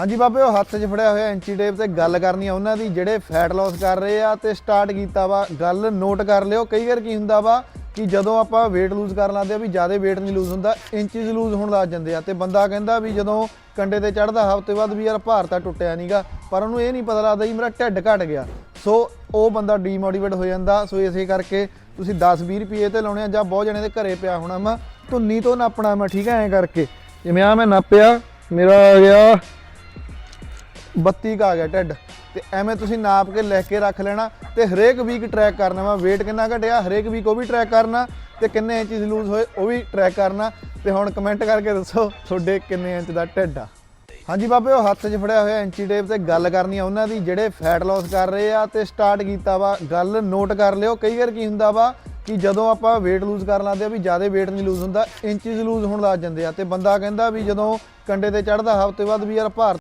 ਹਾਂਜੀ ਬਾਬੇ, ਉਹ ਹੱਥ 'ਚ ਫੜਿਆ ਹੋਇਆ ਐਂਚੀ ਟੇਪ ਤੇ ਗੱਲ ਕਰਨੀ ਆ ਉਹਨਾਂ ਦੀ, ਜਿਹੜੇ ਫੈਟ ਲਾਸ ਕਰ ਰਹੇ ਆ ਤੇ ਸਟਾਰਟ ਕੀਤਾ ਵਾ। ਗੱਲ ਨੋਟ ਕਰ ਲਿਓ, ਕਈ ਵਾਰ ਕੀ ਹੁੰਦਾ ਵਾ ਕਿ ਜਦੋਂ ਆਪਾਂ weight ਲੂਜ਼ ਕਰਨ ਲੱਗਦੇ ਆ ਵੀ ਜ਼ਿਆਦਾ weight ਨਹੀਂ ਲੂਜ਼ ਹੁੰਦਾ ਇੰਚੀਜ਼ ਲੂਜ਼ ਹੋਣ ਲੱਗ ਜਾਂਦੇ ਆ ਤੇ ਬੰਦਾ ਕਹਿੰਦਾ ਵੀ ਜਦੋਂ ਕੰਡੇ ਤੇ ਚੜਦਾ ਹਫ਼ਤੇ ਬਾਅਦ ਵੀ ਯਾਰ ਭਾਰ ਤਾਂ ਟੁੱਟਿਆ ਨਹੀਂਗਾ ਪਰ ਉਹਨੂੰ ਇਹ ਨਹੀਂ ਪਤਾ ਲੱਗਦਾ ਜੀ ਮੇਰਾ ਢਿੱਡ ਘਟ ਗਿਆ। ਸੋ ਉਹ ਬੰਦਾ ਡੀਮੋਟੀਵੇਟ ਹੋ ਜਾਂਦਾ। ਸੋ ਇਸੇ ਕਰਕੇ ਤੁਸੀਂ 10-20 ਰੁਪਏ ਤੇ ਲਾਉਣੇ ਆ ਜਾਂ ਬਹੁਤ ਜਣੇ ਦੇ ਘਰੇ ਪਿਆ ਹੋਣਾ ਵਾ, ਧੁੰਨੀ ਤੋਂ ਨਾਪਣਾ ਮੈਂ ਠੀਕ ਹੈ ਐਂ ਕਰਕੇ। ਜਿਵੇਂ ਆ ਮੈਂ ਨਾਪਿਆ, ਮੇਰਾ ਆ ਗਿਆ 32 ਕਾ ਆ ਗਿਆ ਢਿੱਡ। ਤੇ ਐਵੇਂ ਤੁਸੀਂ ਨਾਪ ਕੇ ਲਿਖ ਕੇ ਰੱਖ ਲੈਣਾ ਤੇ ਹਰੇਕ ਵੀਕ ਟਰੈਕ ਕਰਨਾ ਵਾ। weight ਕਿੰਨਾ ਘਟਿਆ, ਹਰੇਕ ਵੀਕ ਉਹ ਵੀ ਟਰੈਕ ਕਰਨਾ ਤੇ ਕਿੰਨੇ ਇੰਚਸ ਲੂਜ਼ ਹੋਏ, ਉਹ ਵੀ ਟਰੈਕ ਕਰਨਾ। ਤੇ ਹੁਣ ਕਮੈਂਟ ਕਰਕੇ ਦੱਸੋ ਤੁਹਾਡੇ ਕਿੰਨੇ ਇੰਚ ਦਾ ਢਿੱਡ ਆ। ਹਾਂਜੀ ਬਾਬੇ, ਉਹ ਹੱਥ 'ਚ ਫੜਿਆ ਹੋਇਆ ਇੰਚੀ ਟੇਪ ਤੇ ਗੱਲ ਕਰਨੀ ਆ ਉਹਨਾਂ ਦੀ, ਜਿਹੜੇ ਫੈਟ ਲਾਸ ਕਰ ਰਹੇ ਆ ਤੇ ਸਟਾਰਟ ਕੀਤਾ ਵਾ। ਗੱਲ ਨੋਟ ਕਰ ਲਿਓ, ਕਈ ਵਾਰ ਕੀ ਹੁੰਦਾ ਵਾ ਕਿ ਜਦੋਂ ਆਪਾਂ weight ਲੂਜ਼ ਕਰਨ ਲੱਗਦੇ ਆ ਵੀ ਜ਼ਿਆਦਾ weight ਨਹੀਂ ਲੂਜ਼ ਹੁੰਦਾ ਇੰਚੀਜ਼ ਲੂਜ਼ ਹੋਣ ਲੱਗ ਜਾਂਦੇ ਆ। ਤੇ ਬੰਦਾ ਕਹਿੰਦਾ ਵੀ ਜਦੋਂ ਕੰਡੇ ਤੇ ਚੜਦਾ ਹਫ਼ਤੇ ਬਾਅਦ ਵੀ ਯਾਰ ਭਾਰ